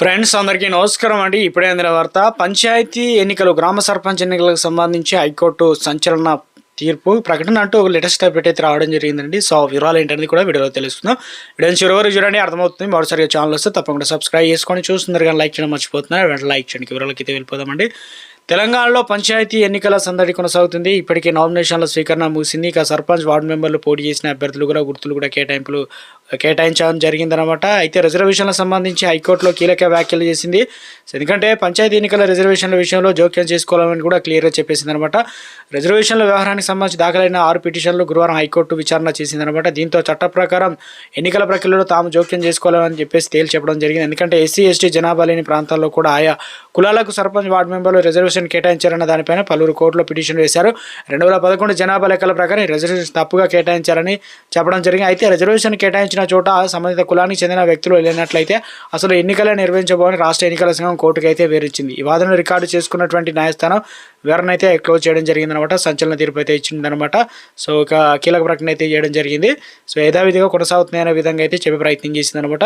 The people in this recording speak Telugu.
ఫ్రెండ్స్ అందరికీ నమస్కారం అండి. ఇప్పుడే అందిన వార్త పంచాయతీ ఎన్నికలు గ్రామ సర్పంచ్ ఎన్నికలకు సంబంధించి హైకోర్టు సంచలన తీర్పు ప్రకటన అంటూ ఒక లేటెస్ట్ అప్డేట్ అయితే రావడం జరిగిందండి. సో వివరాలు ఏంటనేది కూడా వీడియోలో తెలుస్తుందాం వీడియో చివరి వరకు చూడండి అర్థమవుతుంది. మరోసారి ఛానల్ వస్తే తప్పకుండా సబ్స్క్రైబ్ చేసుకొని చూస్తున్నారు కానీ లైక్ చేయడం మర్చిపోతున్నారు. వెంటనే లైక్ చేయండి వివరాలకి అయితే వెళ్ళిపోదామండి. తెలంగాణలో పంచాయతీ ఎన్నికల సందడి కొనసాగుతుంది. ఇప్పటికే నామినేషన్ల స్వీకరణ ముగిసింది. ఇక సర్పంచ్ వార్డు మెంబర్లు పోటీ చేసిన అభ్యర్థులు కూడా గుర్తులు కూడా కేటాయింపులు కేటాయించడం జరిగిందనమాట అయితే రిజర్వేషన్లకు సంబంధించి హైకోర్టులో కీలక వ్యాఖ్యలు చేసింది. ఎందుకంటే పంచాయతీ ఎన్నికల రిజర్వేషన్ల విషయంలో జోక్యం చేసుకోవాలని కూడా క్లియర్గా చెప్పేసింది అనమాట రిజర్వేషన్ల వ్యవహారానికి సంబంధించి దాఖలైన ఆరు పిటిషన్లు గురువారం హైకోర్టు విచారణ చేసిందనమాట దీంతో చట్ట ప్రకారం ఎన్నికల ప్రక్రియలో తాము జోక్యం చేసుకోవాలని చెప్పేసి తేల్చెప్పడం జరిగింది. ఎందుకంటే ఎస్సీ ఎస్టీ జనాభా లేని ప్రాంతాల్లో కూడా ఆయా కులాలకు సర్పంచ్ వార్డు మెంబర్లు రిజర్వేషన్ కేటాయించారన్న దానిపైన పలువురు కోర్టులో పిటిషన్ వేశారు. రెండు వేల పదకొండు జనాభా లెక్కల ప్రకారం రిజర్వేషన్ తప్పుగా కేటాయించారని చెప్పడం జరిగింది. అయితే రిజర్వేషన్ కేటాయించిన చోట సంబంధిత కులానికి చెందిన వ్యక్తులు వెళ్ళినట్లయితే అసలు ఎన్నికలే నిర్వహించబోని రాష్ట్ర ఎన్నికల సంఘం కోర్టుకు అయితే వేరించింది ఈ వాదనను రికార్డు చేసుకున్నటువంటి న్యాయస్థానం వివరణ అయితే క్లోజ్ చేయడం జరిగిందనమాట సంచలన తీర్పు అయితే ఇచ్చిందనమాట సో ఒక కీలక ప్రకటన అయితే చేయడం జరిగింది. సో యథావిధిగా కొనసాగుతున్నాయనే విధంగా అయితే చెప్పే ప్రయత్నం చేసిందనమాట